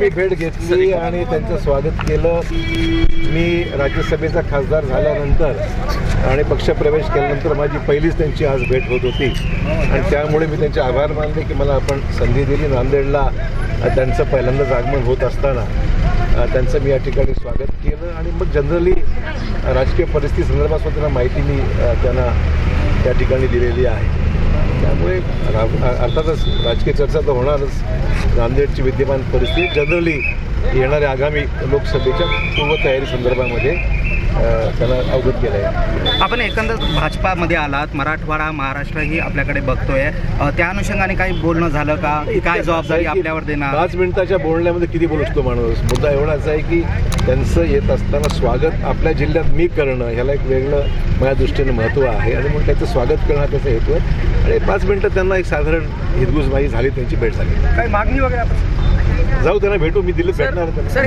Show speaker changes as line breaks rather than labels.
मी भेट घेतली आणि त्यांचं स्वागत केलं. मी राज्यसभेचा खासदार झाल्यानंतर आणि पक्षप्रवेश केल्यानंतर माझी पहिलीच त्यांची आज भेट होत होती. आणि त्यामुळे मी त्यांचे आभार मानले की मला आपण संधी दिली नांदेडला. त्यांचं पहिल्यांदाच आगमन होत असताना त्यांचं मी या ठिकाणी स्वागत केलं. आणि मग जनरली राजकीय परिस्थिती संदर्भात सुद्धा त्यांना माहिती मी त्यांना त्या ठिकाणी दिलेली आहे. त्यामुळे रा- अर्थातच राजकीय चर्चा तर होणारच. नांदेडची विद्यमान परिस्थिती जनरली येणाऱ्या आगामी लोकसभेच्या पूर्वतयारी संदर्भामध्ये अ, त्यांना अवगत केलं आहे
आपण एकंदर भाजपामध्ये आलात मराठवाडा महाराष्ट्रही आपल्याकडे बघतोय. त्या अनुषंगाने काही बोलणं झालं का? काय जबाबदारी आपल्यावर देणार?
पाच मिनिटाच्या बोलण्यामध्ये किती बोलू शकतो माणूस? मुद्दा एवढाच आहे की त्यांचं येत असताना स्वागत आपल्या जिल्ह्यात मी करणं ह्याला एक वेगळं माझ्या दृष्टीनं महत्त्व आहे. आणि म्हणून त्याचं स्वागत करणं हा त्याचा हेतू आहे. आणि पाच मिनिटं त्यांना एक साधारण हिरगुजमाई झाली त्यांची भेट झाली.
काही मागणी वगैरे आपण
जाऊ त्यांना भेटू मी दिल्लीत भेटणार
सर